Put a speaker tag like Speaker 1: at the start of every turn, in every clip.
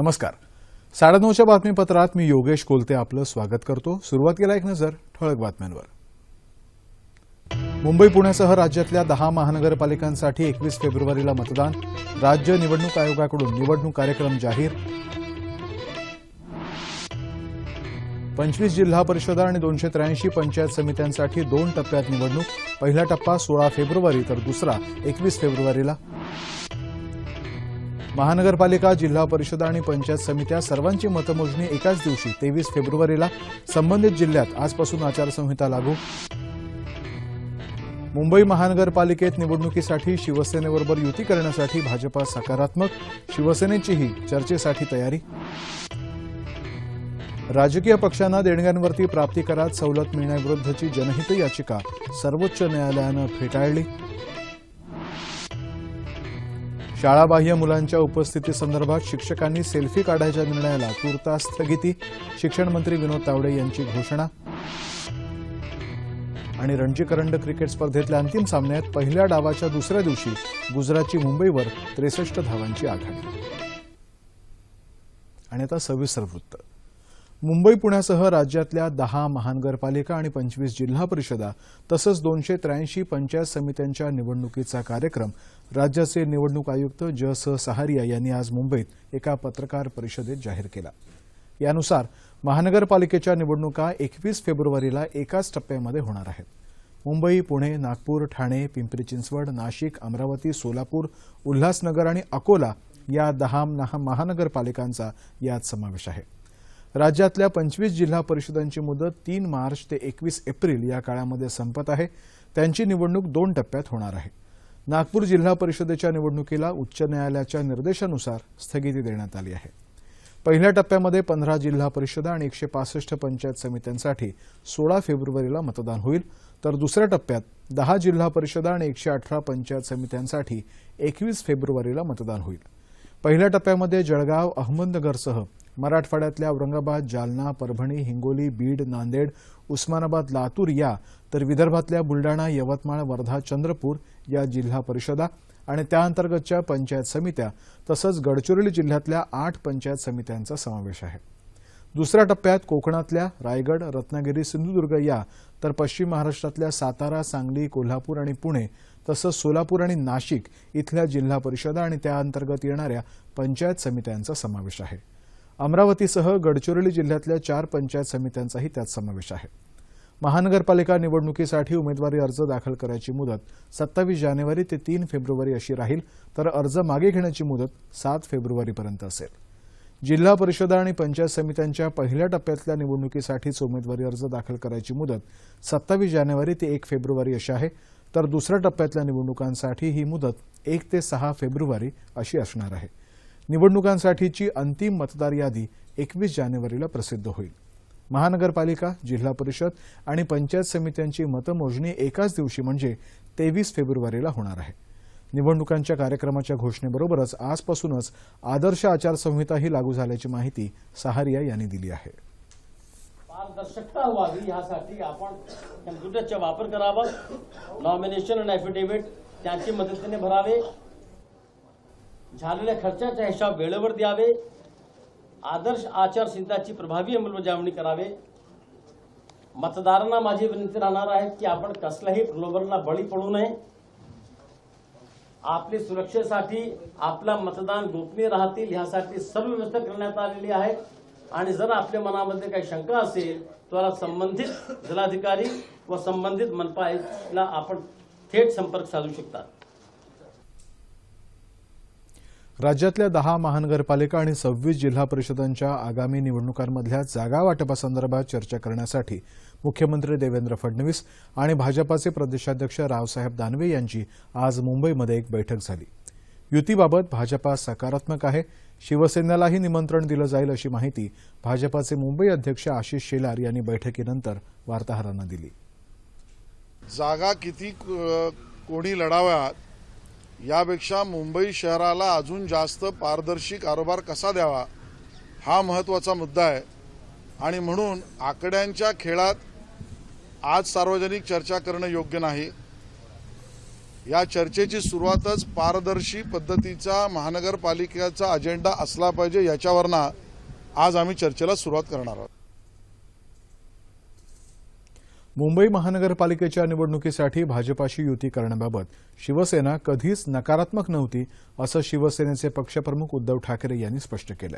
Speaker 1: नमस्कार. साडेनऊच्या बातमीपत्रात मी योगेश कोलते आपलं स्वागत करतो. सुरुवातीला एक नजर ठळक बातम्यांवर. मुंबई पुण्यासह राज्यातल्या दहा महानगरपालिकांसाठी एकवीस फेब्रुवारीला मतदान. राज्य निवडणूक आयोगाकडून निवडणूक कार्यक्रम जाहीर. पंचवीस जिल्हा परिषदा आणि दोनशे त्र्याऐंशी पंचायत समित्यांसाठी दोन टप्प्यात निवडणूक. पहिला टप्पा सोळा फेब्रुवारी तर दुसरा एकवीस फेब्रुवारीला. महानगरपालिका जिल्हा परिषद आणि पंचायत समित्या सर्वांची मतमोजणी एकाच दिवशी तेवीस फेब्रुवारीला. संबंधित जिल्ह्यात आजपासून आचारसंहिता लागू. मुंबई महानगरपालिकेत निवडणुकीसाठी शिवसेनेबरोबर युती करण्यासाठी भाजपा सकारात्मक शिवसेनेचीही चर्चेसाठी तयारी. राजकीय पक्षांना देणग्यांवरती प्राप्ती करात सवलत मिळण्याविरुद्धची जनहित याचिका सर्वोच्च न्यायालयानं फेटाळली. शाळाबाह्य मुलांच्या उपस्थितीसंदर्भात शिक्षकांनी सेल्फी काढायच्या निर्णयाला तुर्तास स्थगिती. शिक्षण मंत्री विनोद तावडे यांची घोषणा. आणि रणजी करंड क्रिकेट स्पर्धेतल्या अंतिम सामन्यात पहिल्या डावाच्या दुसऱ्या दिवशी गुजरातची मुंबईवर त्रेसष्ट धावांची आघाडी. आणि आता सविस्तर वृत्त. मुंबई पुण्यासह राज्यातल्या दहा महानगरपालिका आणि पंचवीस जिल्हा परिषदा तसंच दोनशे त्र्याऐंशी पंचायत समित्यांच्या निवडणुकीचा कार्यक्रम राज्याचे निवडणूक आयुक्त ज स सहारिया यांनी आज मुंबईत एका पत्रकार परिषदेत जाहीर केला. यानुसार महानगरपालिकेच्या निवडणुका एकवीस फेब्रुवारीला एकाच टप्प्यामध्ये होणार आहेत. मुंबई पुणे नागपूर ठाणे पिंपरी चिंचवड नाशिक अमरावती सोलापूर उल्हासनगर आणि अकोला या दहा महानगरपालिकांचा यात समावेश आहे. राज्यातल्या पंचवीस जिल्हा परिषदांची मुदत तीन मार्च ते एकवीस एप्रिल या काळामध्ये संपत आहे. त्यांची निवडणूक दोन टप्प्यात होणार आहे. नागपूर जिल्हा परिषदेच्या निवडणुकीला उच्च न्यायालयाच्या निर्देशानुसार स्थगिती देण्यात आली आहे. पहिल्या टप्प्यामध्ये पंधरा जिल्हा परिषदा आणि एकशे पासष्ट पंचायत समित्यांसाठी सोळा फेब्रुवारीला मतदान होईल. तर दुसऱ्या टप्प्यात दहा जिल्हा परिषदा आणि एकशे अठरा पंचायत समित्यांसाठी एकवीस फेब्रुवारीला मतदान होईल. पहिल्या टप्प्यामध्ये जळगाव अहमदनगरसह मराठवाड्यातल्या औरंगाबाद जालना परभणी हिंगोली बीड नांदेड उस्मानाबाद लातूर या तर विदर्भातल्या बुलडाणा यवतमाळ वर्धा चंद्रपूर या जिल्हा परिषदा आणि त्याअंतर्गतच्या पंचायत समित्या तसंच गडचिरोली जिल्ह्यातल्या आठ पंचायत समित्यांचा समावेश आहे. दुसऱ्या टप्प्यात कोकणातल्या रायगड रत्नागिरी सिंधुदुर्ग या तर पश्चिम महाराष्ट्रातल्या सातारा सांगली कोल्हापूर आणि पुणे तसंच सोलापूर आणि नाशिक इथल्या जिल्हा परिषदा आणि त्याअंतर्गत येणाऱ्या पंचायत समित्यांचा समावेश आहे. अमरावतीसह गडचिरोली जिल्ह्यातल्या चार पंचायत समित्यांचाही त्यात समावेश आहे. महानगरपालिका निवडणुकीसाठी उमेदवारी अर्ज दाखल करायची मुदत सत्तावीस जानेवारी ते तीन फेब्रुवारी अशी राहील तर अर्ज मागे घेण्याची मुदत सात फेब्रुवारीपर्यंत असेल. जिल्हा परिषदा आणि पंचायत समित्यांच्या पहिल्या टप्प्यातल्या निवडणुकीसाठीच उमेदवारी अर्ज दाखल करायची मुदत सत्तावीस जानेवारी ते एक फेब्रुवारी अशी आहे तर दुसऱ्या टप्प्यातल्या निवडणुकांसाठी ही मुदत एक ते सहा फेब्रुवारी अशी असणार आहे. निवडणुकांसाठीची अंतिम मतदार यादी एकवीस जानेवारीला प्रसिद्ध होईल. महानगरपालिका जिल्हा परिषद आणि पंचायत समित्यांची मतमोजणी एकाच दिवशी म्हणजे तेवीस फेब्रुवारीला होणार आहे. निवडणुकांच्या कार्यक्रमाच्या घोषणेबरोबरच आजपासूनच आदर्श आचारसंहिताही लागू झाल्याची माहिती सहारिया यांनी दिली आहे.
Speaker 2: पारदर्शकता व्हावी यासाठी आपण कम्प्युटरचा वापर करावा नॉमिनेशन आणि ॲफिडेव्हिट त्यांची मदतीने भरावे. झालेल्या खर्चाचा हिशाब वेळेवर द्यावे. आदर्श आचारसंहिताची प्रभावी अंमलबजावणी करावे. मतदारांना माझी विनंती राहणार आहे की आपण कसल्याही प्रलोभनाला बळी पडू नये. आपली सुरक्षेसाठी आपला मतदान गोपनीय राहतील ह्यासाठी सर्व व्यवस्था करण्यात आलेली आहे. आणि जर आपल्या मनामध्ये काही शंका असेल तर संबंधित जिल्हाधिकारी व संबंधित मनपा आयुक्तला आपण थेट संपर्क साधू शकता.
Speaker 1: राज्यातल्या दहा महानगरपालिका आणि सव्वीस जिल्हा परिषदांच्या आगामी निवडणुकांमधल्या जागा वाटपासंदर्भात चर्चा करण्यासाठी मुख्यमंत्री देवेंद्र फडणवीस आणि भाजपाचे प्रदेशाध्यक्ष रावसाहेब दानवे यांची आज मुंबईमध्ये एक बैठक झाली. युतीबाबत भाजपा सकारात्मक आहे शिवसेनेलाही निमंत्रण दिलं जाईल अशी माहिती भाजपाचे मुंबई अध्यक्ष आशिष शेलार यांनी बैठकीनंतर वार्ताहरांना दिली.
Speaker 3: जागा किती कोणी लढाव्यात यापेक्षा मुंबई शहराला अजून जास्त पारदर्शी कारभार कसा द्यावा हा महत्त्वाचा मुद्दा आहे. आणि म्हणून आकड्यांच्या खेळात आज सार्वजनिक चर्चा करणं योग्य नाही. या चर्चेची सुरुवातच पारदर्शी पद्धतीचा महानगरपालिकेचा अजेंडा असला पाहिजे याच्यावरनं आज आम्ही चर्चेला सुरुवात करणार आहोत.
Speaker 1: मुंबई महानगरपालिकेच्या निवडणुकीसाठी भाजपाशी युती करण्याबाबत शिवसेना कधीच नकारात्मक नव्हती असं शिवसेनेचे पक्षप्रमुख उद्धव ठाकरे यांनी स्पष्ट केलं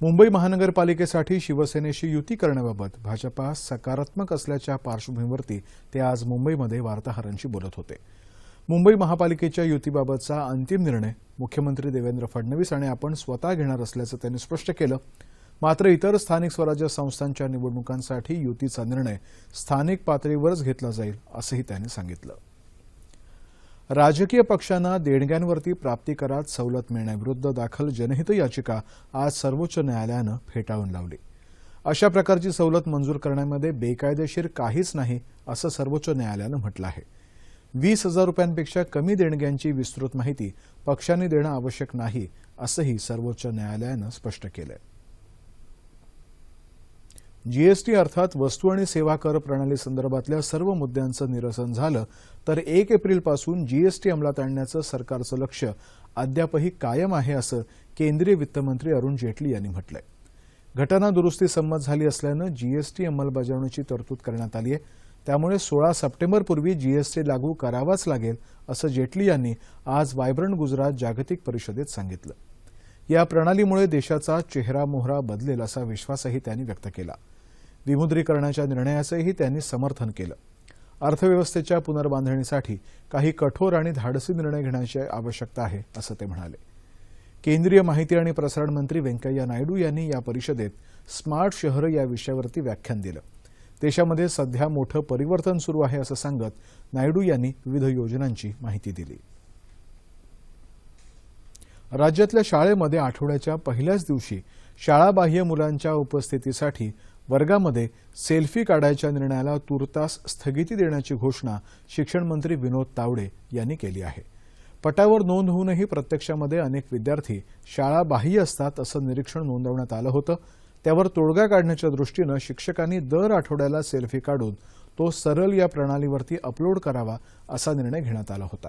Speaker 1: मुंबई महानगरपालिकेसाठी शिवसेनेशी युती करण्याबाबत भाजपा सकारात्मक असल्याच्या पार्श्वभूमीवरती ते आज मुंबईमध्ये वार्ताहरांशी बोलत होते. मुंबई महापालिकेच्या युतीबाबतचा अंतिम निर्णय मुख्यमंत्री देवेंद्र फडणवीस आणि आपण स्वतः घेणार असल्याचं त्यांनी स्पष्ट केलं. मात्र इतर स्थानिक स्वराज्य संस्थांच्या निवडणुकांसाठी युतीचा निर्णय स्थानिक पातळीवरच घेतला जाईल असंही त्यांनी सांगितलं. राजकीय पक्षांना देणग्यांवरती प्राप्तिकरात सवलत मिळण्याविरुद्ध दाखल जनहित याचिका आज सर्वोच्च न्यायालयानं फेटाळून लावली. अशा प्रकारची सवलत मंजूर करण्यामध्ये बेकायदेशीर काहीच नाही असं सर्वोच्च न्यायालयानं म्हटलं आहे. वीस हजार रुपयांपेक्षा कमी देणग्यांची विस्तृत माहिती पक्षांनी देणं आवश्यक नाही असंही सर्वोच्च न्यायालयानं स्पष्ट केलं आहे जीएसटी अर्थात वस्तू आणि सेवा कर प्रणाली संदर्भातल्या सर्व मुद्द्यांचं निरसन झालं तर एक एप्रिलपासून जीएसटी अंमलात आणण्याचं सरकारचं लक्ष अद्यापही कायम आहे असं केंद्रीय वित्तमंत्री अरुण जेटली यांनी म्हटलंय. घटना दुरुस्ती संमत झाली असल्यानं जीएसटी अंमलबजावणीची तरतूद करण्यात आली आहे त्यामुळे सोळा सप्टेंबरपूर्वी जीएसटी लागू करावाच लागेल असं जेटली यांनी आज वायब्रंट गुजरात जागतिक परिषदेत सांगितलं. या प्रणालीमुळे देशाचा चेहरा मोहरा बदलेल असा विश्वासही त्यांनी व्यक्त केला. विमुद्रीकरणाच्या निर्णयाचंही त्यांनी समर्थन केलं. अर्थव्यवस्थेच्या पुनर्बांधणीसाठी काही कठोर आणि धाडसी निर्णय घेण्याची आवश्यकता आहे असं ते म्हणाले. केंद्रीय माहिती आणि प्रसारण मंत्री व्यंकय्या नायडू यांनी या परिषदेत स्मार्ट शहरं या विषयावरती व्याख्यान दिलं. देशामध्ये सध्या मोठं परिवर्तन सुरू आहे असं सांगत नायडू यांनी विविध योजनांची माहिती दिली. राज्यातल्या शाळेमध्ये आठवड्याच्या पहिल्याच दिवशी शाळाबाह्य मुलांच्या उपस्थितीसाठी वर्गामध्ये सेल्फी काढायच्या निर्णयाला तुर्तास स्थगिती देण्याची घोषणा शिक्षण मंत्री विनोद तावडे यांनी केली आहे. पटावर नोंद होऊनही प्रत्यक्षामध्ये अनेक विद्यार्थी शाळाबाह्य असतात असं निरीक्षण नोंदवण्यात आलं होतं. त्यावर तोडगा काढण्याच्या दृष्टीनं शिक्षकांनी दर आठवड्याला सेल्फी काढून तो सरल या प्रणालीवरती अपलोड करावा असा निर्णय घेण्यात आला होता.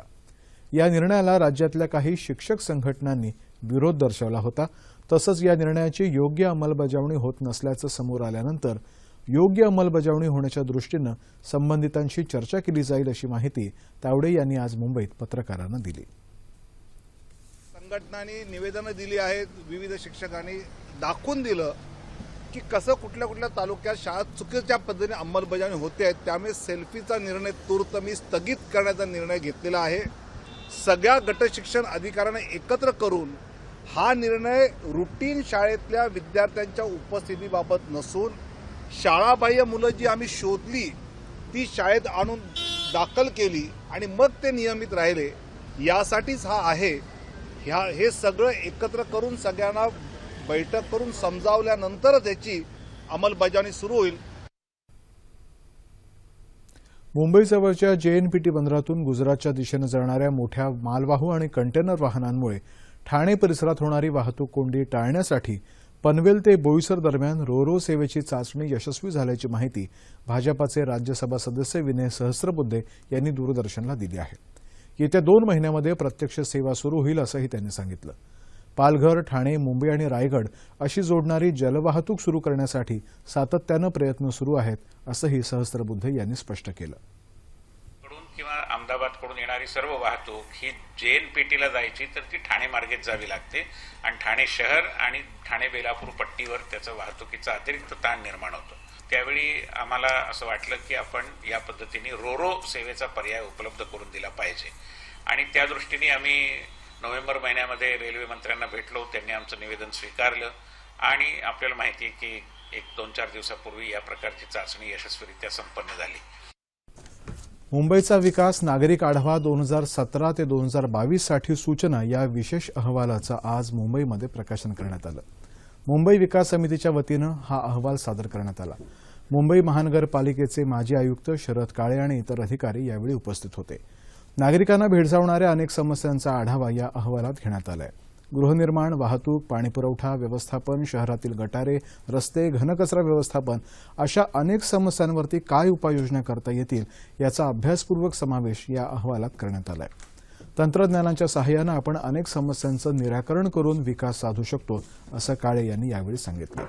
Speaker 1: या निर्णयाला राज्यातल्या काही शिक्षक संघटनांनी विरोध दर्शवला होता. तसंच या निर्णयाची योग्य अंमलबजावणी होत नसल्याचं समोर आल्यानंतर योग्य अंमलबजावणी होण्याच्या दृष्टीनं संबंधितांशी चर्चा केली जाईल अशी माहिती तावडे यांनी आज मुंबईत पत्रकारांना दिली.
Speaker 4: संघटनांनी निवेदनं दिली आहेत विविध शिक्षकांनी दाखवून दिलं की कसं कुठल्या कुठल्या तालुक्यात शाळा चुकीच्या पद्धतीने अंमलबजावणी होते आहेत त्यामुळे सेल्फीचा निर्णय तूर्त मी स्थगित करण्याचा निर्णय घेतलेला आहे. सगळ्या गटशिक्षण अधिकाऱ्यांना एकत्र करून हा निर्णय रुटीन शाळेतल्या विद्यार्थ्यांच्या उपस्थितीबाबत नसून शाळाबाह्य मुलं जी आम्ही शोधली ती शाळेत आणून दाखल केली आणि मग ते नियमित राहिले यासाठीच हा आहे. ह्या हे सगळं एकत्र करून सगळ्यांना बैठक करून समजावल्यानंतरच याची अंमलबजावणी सुरू होईल.
Speaker 1: मुंबईजवळच्या जेएनपीटी बंदरातून गुजरातच्या दिशेनं जाणाऱ्या मोठ्या मालवाहू आणि कंटेनर वाहनांमुळे ठाणे परिसरात होणारी वाहतूक कोंडी टाळण्यासाठी पनवेल ते बोईसर दरम्यान रोरो सेवेची चाचणी यशस्वी झाल्याची माहिती भाजपाचे राज्यसभा सदस्य विनय सहस्रबुद्धे यांनी दूरदर्शनला दिली आहे. येत्या दोन महिन्यामध्ये प्रत्यक्ष सेवा सुरू होईल असंही त्यांनी सांगितलं. पालघर ठाणे मुंबई आणि रायगड अशी जोडणारी जलवाहतूक सुरू करण्यासाठी सातत्यानं प्रयत्न सुरू आहेत असंही सहस्त्रबुद्धे यांनी स्पष्ट केलं.
Speaker 5: किंवा अहमदाबादकडून येणारी सर्व वाहतूक ही जेएनपीटीला जायची तर ती ठाणे मार्गेच जावी लागते. आणि ठाणे शहर आणि ठाणे बेलापूर पट्टीवर त्याचा वाहतुकीचा अतिरिक्त ताण निर्माण होतो. त्यावेळी आम्हाला असं वाटलं की आपण या पद्धतीने रोरो सेवेचा पर्याय उपलब्ध करून दिला पाहिजे. आणि त्या दृष्टीने आम्ही नोव्हेंबर महिन्यामध्ये रेल्वे मंत्र्यांना भेटलो त्यांनी आमचं निवेदन स्वीकारलं. आणि आपल्याला माहिती आहे की एक दोन चार दिवसापूर्वी या प्रकारची चाचणी यशस्वीरित्या संपन्न झाली.
Speaker 1: मुंबईचा विकास नागरिक आढावा दोन हजार सतरा ते दोन हजार बावीससाठी सूचना या विशेष अहवालाचं आज मुंबईमध्ये प्रकाशन करण्यात आलं. मुंबई विकास समितीच्या वतीनं हा अहवाल सादर करण्यात आला. मुंबई महानगरपालिकेचे माजी आयुक्त शरद काळे आणि इतर अधिकारी यावेळी उपस्थित होते. नागरिकांना भेडसावणाऱ्या अनेक समस्यांचा आढावा या अहवालात घेण्यात आला आहे गृहनिर्माण वाहतूक पाणीपुरवठा व्यवस्थापन शहरातील गटारे रस्ते घनकचरा व्यवस्थापन अशा अनेक समस्यांवरती काय उपाययोजना करता येतील याचा अभ्यासपूर्वक समावेश या अहवालात करण्यात आला आहे तंत्रज्ञानाच्या सहाय्यानं आपण अनेक समस्यांचं निराकरण करून विकास साधू शकतो असं काळे यांनी यावेळी सांगितलं.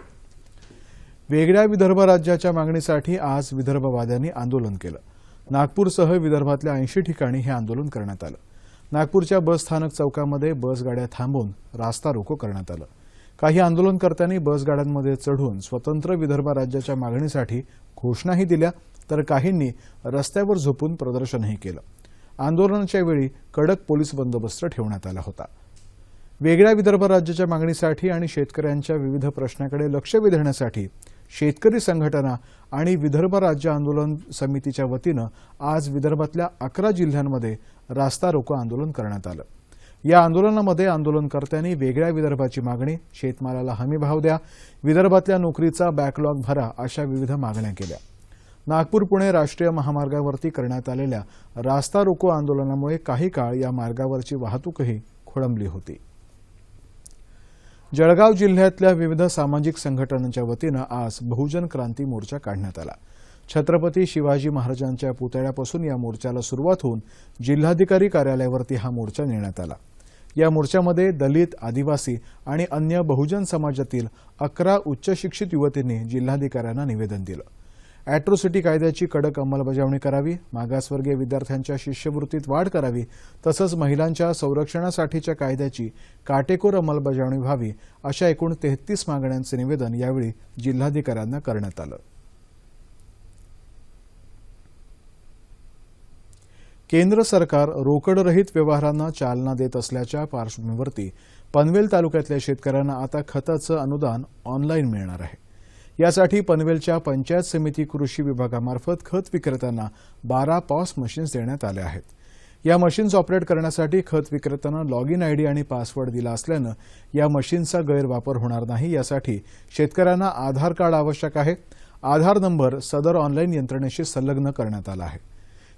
Speaker 1: वेगळ्या विदर्भ राज्याच्या मागणीसाठी आज विदर्भवाद्यांनी आंदोलन केलं. नागपूरसह विदर्भातल्या ऐंशी ठिकाणी हे आंदोलन करण्यात आलं. नागपूरच्या बस स्थानक चौकामध्ये बसगाड्या थांबवून रास्ता रोको करण्यात आलं. काही आंदोलनकर्त्यांनी बसगाड्यांमध्ये चढून स्वतंत्र विदर्भ राज्याच्या मागणीसाठी घोषणाही दिल्या तर काहींनी रस्त्यावर झोपून प्रदर्शनही केलं. आंदोलनाच्या वेळी कडक पोलीस बंदोबस्त ठेवण्यात आला होता. वेगळ्या विदर्भ राज्याच्या मागणीसाठी आणि शेतकऱ्यांच्या विविध प्रश्नाकडे लक्ष वेधण्यासाठी शेतकरी संघटना आणि विदर्भ राज्य आंदोलन समितीच्या वतीनं आज विदर्भातल्या अकरा जिल्ह्यांमध्ये रास्ता रोको आंदोलन करण्यात आलं. या आंदोलनामध्ये आंदोलनकर्त्यांनी वेगळ्या विदर्भाची मागणी शेतमालाला हमीभाव द्या विदर्भातल्या नोकरीचा बॅकलॉग भरा अशा विविध मागण्या केल्या. नागपूर पुणे राष्ट्रीय महामार्गावरती करण्यात आलेल्या रास्ता रोको आंदोलनामुळे काही काळ या मार्गावरची वाहतूकही खोळंबली होती. जळगाव जिल्ह्यातल्या विविध सामाजिक संघटनांच्या वतीनं आज बहुजन क्रांती मोर्चा काढण्यात आला. छत्रपती शिवाजी महाराजांच्या पुतळ्यापासून या मोर्चाला सुरुवात होऊन जिल्हाधिकारी कार्यालयावरती हा मोर्चा नेण्यात आला. या मोर्चामध्ये दलित आदिवासी आणि अन्य बहुजन समाजातील अकरा उच्चशिक्षित युवतींनी जिल्हाधिकाऱ्यांना निवेदन दिलं. अॅट्रोसिटी कायद्याची कडक अंमलबजावणी करावी मागासवर्गीय विद्यार्थ्यांच्या शिष्यवृत्तीत वाढ करावी तसंच महिलांच्या संरक्षणासाठीच्या कायद्याची काटेकोर अंमलबजावणी व्हावी अशा एकूण तेहतीस मागण्यांचं निवेदन यावेळी जिल्हाधिकाऱ्यांना करण्यात आलं. केंद्र सरकार रोकडरहित व्यवहारांना चालना देत असल्याच्या पार्श्वभूमीवरती पनवेल तालुक्यातल्या शेतकऱ्यांना आता खताचं अनुदान ऑनलाईन मिळणार आहे. यासाठी पनवेलच्या पंचायत समिती कृषी विभागामार्फत खत विक्रेत्यांना बारा पॉस मशीन्स देण्यात आल्या आहेत. या मशीन्स ऑपरेट करण्यासाठी खत विक्रेत्यांना लॉग इन आयडी आणि पासवर्ड दिला असल्यानं या मशीनचा गैरवापर होणार नाही यासाठी शेतकऱ्यांना आधार कार्ड आवश्यक आहे. आधार नंबर सदर ऑनलाईन यंत्रणेशी संलग्न करण्यात आला आहे.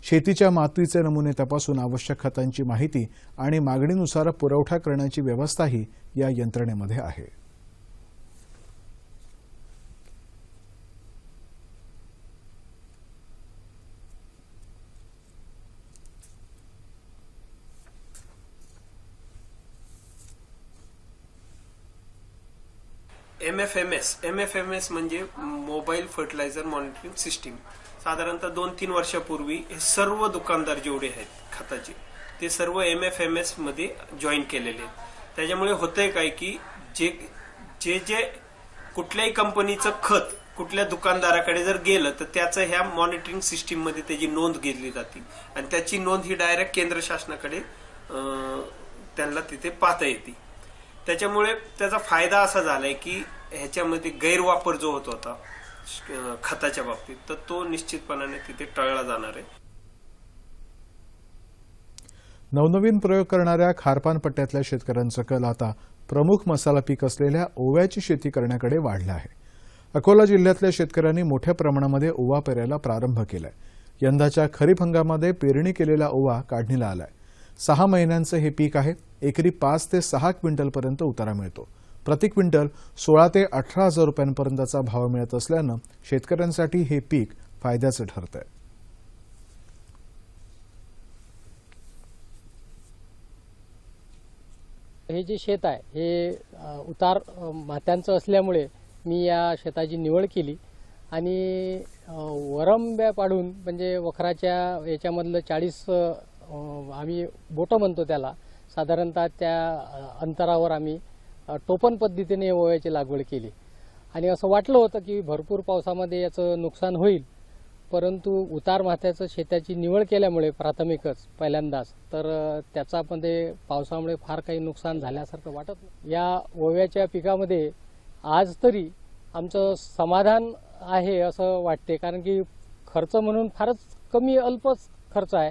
Speaker 1: शेतीच्या मातीचे नमुने तपासून आवश्यक खतांची माहिती आणि मागणीनुसार पुरवठा करण्याची व्यवस्थाही या यंत्रणेमध्ये आहे.
Speaker 6: M F M S M F M S म्हणजे मोबाईल फर्टिलायझर मॉनिटरिंग सिस्टीम साधारणतः दोन तीन वर्षापूर्वी हे सर्व दुकानदार जेवढे आहेत खताचे ते सर्व एम एफ एम एसमध्ये जॉईन केलेले आहेत. त्याच्यामुळे होतंय काय की जे जे जे कुठल्याही कंपनीचं खत कुठल्या दुकानदाराकडे जर गेलं तर त्याचं ह्या मॉनिटरिंग सिस्टीममध्ये त्याची नोंद घेतली जाते. आणि त्याची नोंद ही डायरेक्ट केंद्र शासनाकडे त्यांना तिथे पाहता येते. त्याच्यामुळे त्याचा फायदा असा झालाय की ह्याच्यामध्ये गैरवापर जो होत होता खताच्या बाबतीत तर तो निश्चितपणाने तिथे टळला जाणार आहे.
Speaker 1: नवनवीन प्रयोग करणाऱ्या खारपान पट्ट्यातल्या शेतकऱ्यांचा कल आता प्रमुख मसाला पीक असलेल्या ओव्याची शेती करण्याकडे वाढला आहे. अकोला जिल्ह्यातल्या शेतकऱ्यांनी मोठ्या प्रमाणामध्ये ओवा पेरायला प्रारंभ केलाय. यंदाच्या खरीप हंगामामध्ये पेरणी केलेला ओवा काढणीला आलाय. सहा महिन्यांचं हे पीक आहे. एकरी पाच ते सहा क्विंटलपर्यंत उतारा मिळतो. प्रति क्विंटल सोळा ते अठरा हजार रुपयांपर्यंतचा भाव मिळत असल्यानं शेतकऱ्यांसाठी हे पीक फायद्याचं ठरतंय.
Speaker 7: हे जे शेत आहे हे उतार मात्यांचं असल्यामुळे मी या शेताची निवड केली आणि वरंब्या पाडून म्हणजे वखराच्या याच्यामधलं चाळीस आम्ही बोटं म्हणतो त्याला साधारणतः त्या अंतरावर आम्ही टोपण पद्धतीने ओव्याची लागवड केली. आणि असं वाटलं होतं की भरपूर पावसामध्ये याचं नुकसान होईल परंतु उतार माथ्याचं शेताची निवड केल्यामुळे प्राथमिकच पहिल्यांदाच. तर त्याच्यामध्ये पावसामुळे फार काही नुकसान झाल्यासारखं वाटत नाही. या ओव्याच्या पिकामध्ये आज तरी आमचं समाधान आहे असं वाटते कारण की खर्च म्हणून फारच कमी अल्पच खर्च आहे.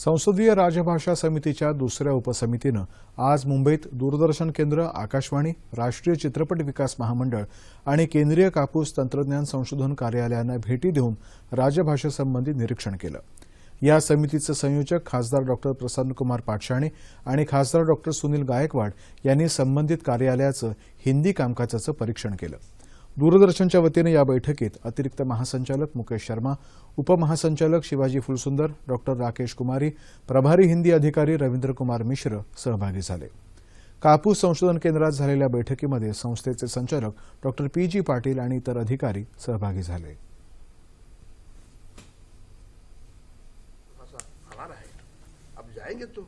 Speaker 1: संसदीय राजभाषा समितीच्या दुसऱ्या उपसमितीनं आज मुंबईत दूरदर्शन केंद्र आकाशवाणी राष्ट्रीय चित्रपट विकास महामंडळ आणि केंद्रीय कापूस तंत्रज्ञान संशोधन कार्यालयांना भेटी देऊन राजभाषेसंबंधी निरीक्षण केलं. या समितीचे संयोजक खासदार डॉक्टर प्रसन्नकुमार पाटशाणे आणि खासदार डॉक्टर सुनील गायकवाड यांनी संबंधित कार्यालयाचं हिंदी कामकाजाचं परीक्षण केलं. दूरदर्शनच्या वतीनं या बैठकीत अतिरिक्त महासंचालक मुकेश शर्मा उपमहासंचालक शिवाजी फुलसुंदर डॉक्टर राकेश कुमारी प्रभारी हिंदी अधिकारी रवींद्र कुमार मिश्र सहभागी झाले. कापूस संशोधन केंद्रात झालेल्या बैठकीमध्ये संस्थेचे संचालक डॉक्टर पी जी पाटील आणि इतर अधिकारी सहभागी झाले.
Speaker 8: अब जाएंगे तो.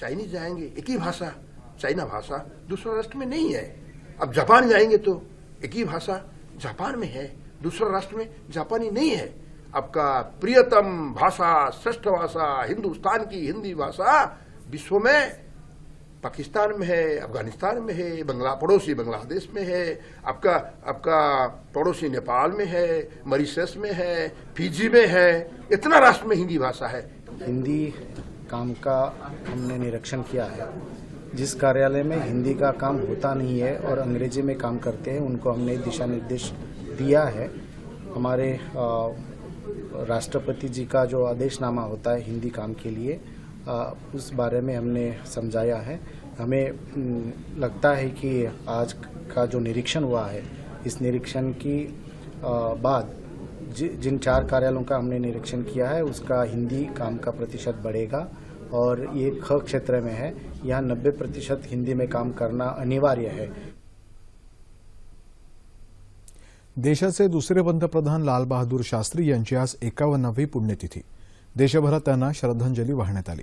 Speaker 8: चाइनीज जाएंगे. एक ही भाषा. चाइना भाषा. दूसरा राष्ट्र में नहीं है. अब जापान जाएंगे तो. एक ही भाषा जापान में है, दूसरा राष्ट्र में जापानी नहीं है। आपका प्रियतम भाषा, श्रेष्ठ भाषा, हिंदुस्तान की हिंदी भाषा विश्व में पाकिस्तान में है, अफ़गानिस्तान में है, बंगला, पड़ोसी बांग्लादेश में है, आपका आपका पड़ोसी नेपाल में है, मरीशस में है, फिजी में है, इतना राष्ट्र में हिंदी भाषा है।
Speaker 9: हिंदी काम का हमने निरीक्षण किया है। जिस कार्यालय में हिंदी का काम होता नहीं है और अंग्रेज़ी में काम करते हैं उनको हमने दिशा निर्देश दिया है। हमारे राष्ट्रपति जी का जो आदेशनामा होता है हिंदी काम के लिए अ, उस बारे में हमने समझाया है। हमें लगता है कि आज का जो निरीक्षण हुआ है इस निरीक्षण की अ, बाद जि- जिन चार कार्यालयों का हमने निरीक्षण किया है उसका हिंदी काम का प्रतिशत बढ़ेगा। और ये ख क्षेत्र में है। यहाँ नब्बे प्रतिशत हिंदी में काम करना अनिवार्य है।
Speaker 1: देशाचे दुसरे पंतप्रधान लाल बहादूर शास्त्री यांची आज एकावन्नावी पुण्यतिथी. देशभरात त्यांना श्रद्धांजली वाहण्यात आली.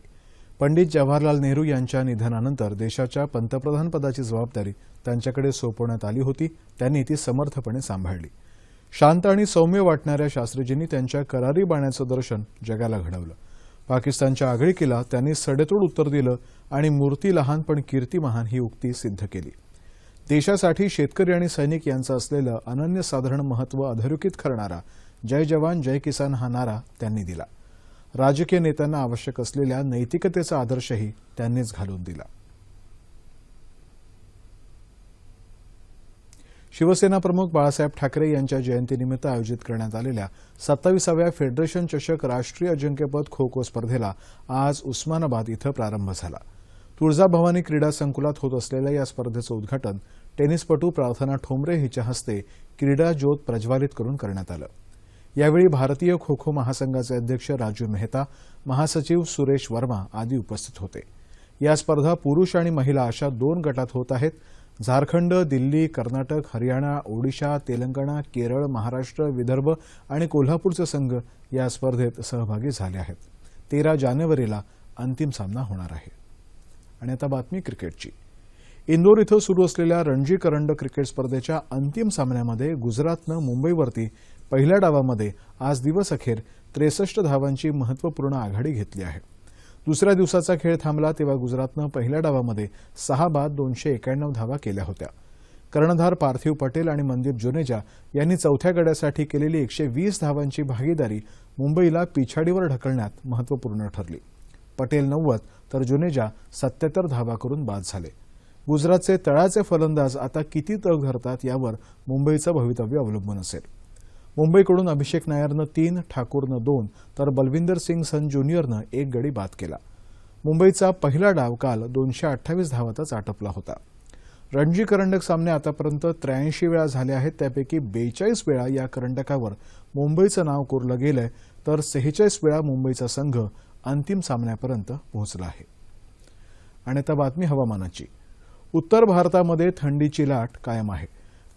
Speaker 1: पंडित जवाहरलाल नेहरू यांच्या निधनानंतर देशाच्या पंतप्रधान पदाची जबाबदारी त्यांच्याकडे सोपवण्यात आली होती. त्यांनी ती समर्थपणे सांभाळली. शांत आणि सौम्य वाटणाऱ्या शास्त्रीजींनी त्यांच्या करारी बाण्याचं दर्शन जगाला घडवलं. पाकिस्तानच्या आगळीकीला त्यांनी सडेतोड उत्तर दिलं आणि मूर्ती लहान पण कीर्ती महान ही उक्ती सिद्ध केली. देशासाठी शेतकरी आणि सैनिक यांचं असलेलं अनन्यसाधारण महत्त्व अधोरेखित करणारा जय जवान जय किसान हा नारा त्यांनी दिला. राजकीय नेत्यांना आवश्यक असलेल्या नैतिकतेचा आदर्शही त्यांनीच घालून दिला. शिवसेना प्रमुख बाळासाहेब ठाकरे यांच्या जयंतीनिमित्त आयोजित करण्यात आलेल्या सत्तावीसाव्या फेडरेशन चषक राष्ट्रीय अजिंक्यपद खो खो स्पर्धेला आज उस्मानाबाद इथं प्रारंभ झाला. तुळजाभवानी क्रीडा संकुलात होत असलेल्या या स्पर्धेचं उद्घाटन टेनिसपटू प्रार्थना ठोंबरे हिच्या हस्ते क्रीडा ज्योत प्रज्वालित करून करण्यात आलं. यावेळी भारतीय खो खो महासंघाचे अध्यक्ष राजू मेहता महासचिव सुरेश वर्मा आदी उपस्थित होते. या स्पर्धा पुरुष आणि महिला अशा दोन गटात होत आहेत. झारखंड दिल्ली कर्नाटक हरियाणा ओडिशा तेलंगणा केरळ महाराष्ट्र विदर्भ आणि कोल्हापूरचे संघ या स्पर्धेत सहभागी झाले आहेत. तेरा जानेवारीला अंतिम सामना होणार आहे. आणि आता बातमी क्रिकेटची. इंदोर इथं सुरू असलेल्या रणजी करंड क्रिकेट स्पर्धेच्या अंतिम सामन्यामध्ये गुजरातनं मुंबईवरती पहिल्या डावामध्ये आज दिवस अखेर त्रेसष्ट धावांची महत्त्वपूर्ण आघाडी घेतली आहे. दुसऱ्या दिवसाचा खेळ थांबला तेव्हा गुजरातनं पहिल्या डावामध्ये सहा बाद दोनशे एक्याण्णव धावा केल्या होत्या. कर्णधार पार्थिव पटेल आणि मनदीप जुनेजा यांनी चौथ्या गड्यासाठी केलेली एकशे वीस धावांची भागीदारी मुंबईला पिछाडीवर ढकलण्यात महत्त्वपूर्ण ठरली. पटेल नव्वद तर जुनेजा सत्याहत्तर धावा करून बाद झाले. गुजरातचे तळाचे फलंदाज आता किती तग धरतात यावर मुंबईचं भवितव्य अवलंबून असेल. मुंबईकडून अभिषेक नायरनं तीन ठाकूरनं दोन तर बलविंदर सिंग सन ज्युनियरनं एक गडी बाद केला. मुंबईचा पहिला डाव काल दोनशे अठ्ठावीस धावातच आटपला होता. रणजी करंडक सामने आतापर्यंत त्र्याऐंशी वेळा झाले आहेत त्यापैकी बेचाळीस वेळा या करंडकावर मुंबईचं नाव कोरलं गेलंय तर सेहेचाळीस वेळा मुंबईचा संघ अंतिम सामन्यापर्यंत पोहोचला आहे. आणि आता बातमी हवामानाची. उत्तर भारतामध्ये थंडीची लाट कायम आहे.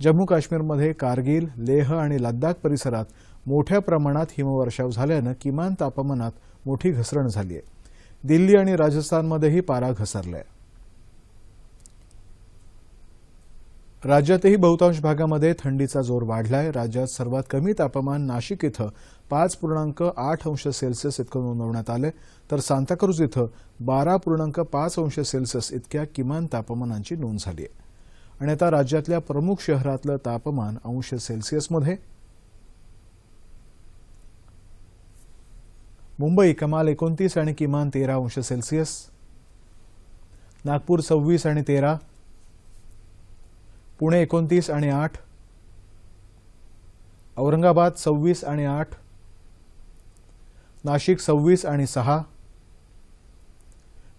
Speaker 1: जम्मू काश्मीरमध्ये कारगिल लेह आणि लद्दाख परिसरात मोठ्या प्रमाणात हिमवर्षाव झाल्यानं किमान तापमानात मोठी घसरण झाली आहे. दिल्ली आणि राजस्थानमध्येही पारा घसरलाय. राज्यातही बहुतांश भागामध्ये थंडीचा जोर वाढलाय. राज्यात सर्वात कमी तापमान नाशिक इथं पाच पूर्णांक आठ अंश सेल्सिअस इतकं नोंदवण्यात आलं तर सांताक्रूज इथं बारा पूर्णांक पाच अंश सेल्सिअस इतक्या किमान तापमानांची नोंद झाली आहे. आणि आता राज्यातल्या प्रमुख शहरातलं तापमान अंश सेल्सिअसमध्ये. मुंबई कमाल एकोणतीस आणि किमान तेरा अंश सेल्सिअस. नागपूर सव्वीस आणि तेरा. पुणे एकोणतीस आणि आठ. औरंगाबाद सव्वीस आणि आठ. नाशिक सव्वीस आणि सहा.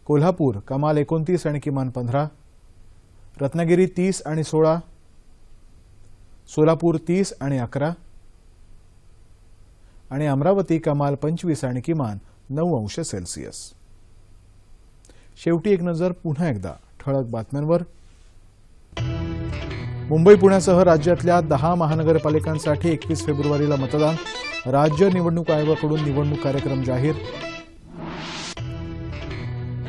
Speaker 1: कोल्हापूर कमाल एकोणतीस आणि किमान पंधरा. रत्नागिरी तीस आणि सोळा सोलापूर तीस आणि अकरा आणि अमरावती कमाल पंचवीस आणि किमान नऊ अंश सेल्सिअस. शेवटी एक नजर पुन्हा एकदा ठळक बातम्यांवर. मुंबई पुण्यासह राज्यातल्या दहा महानगरपालिकांसाठी एकवीस फेब्रुवारीला मतदान. राज्य निवडणूक आयोगाकडून निवडणूक कार्यक्रम जाहीर.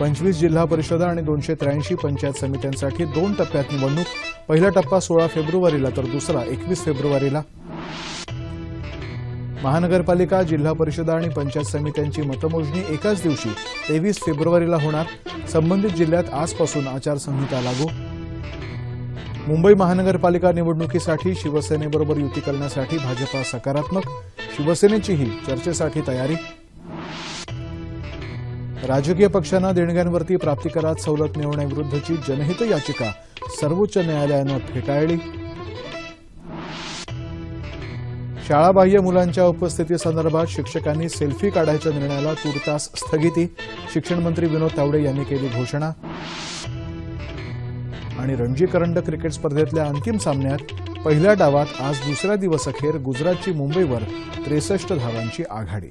Speaker 1: पंचवीस जिल्हा परिषदा आणि दोनशे त्र्याऐंशी पंचायत समित्यांसाठी दोन टप्प्यात निवडणूक. पहिला टप्पा सोळा फेब्रुवारीला तर दुसरा एकवीस फेब्रुवारीला. महानगरपालिका जिल्हा परिषदा आणि पंचायत समित्यांची मतमोजणी एकाच दिवशी तेवीस फेब्रुवारीला होणार. संबंधित जिल्ह्यात आजपासून आचारसंहिता लागू. मुंबई महानगरपालिका निवडणुकीसाठी शिवसेनेबरोबर युती करण्यासाठी भाजपा सकारात्मक. शिवसेनेचीही चर्चेसाठी तयारी. राजकीय पक्षांना देणग्यांवरती प्राप्तिकरात सवलत मिळवण्याविरुद्धची जनहित याचिका सर्वोच्च न्यायालयानं फेटाळली. शाळाबाह्य मुलांच्या उपस्थितीसंदर्भात शिक्षकांनी सेल्फी काढायच्या निर्णयाला तूर्तास स्थगिती शिक्षण मंत्री विनोद तावडे यांनी केली घोषणा. आणि रणजी करंडक क्रिकेट स्पर्धेतल्या अंतिम सामन्यात पहिल्या डावात आज दुसऱ्या दिवस अखेर गुजरातची मुंबईवर त्रेसष्ट धावांची आघाडी.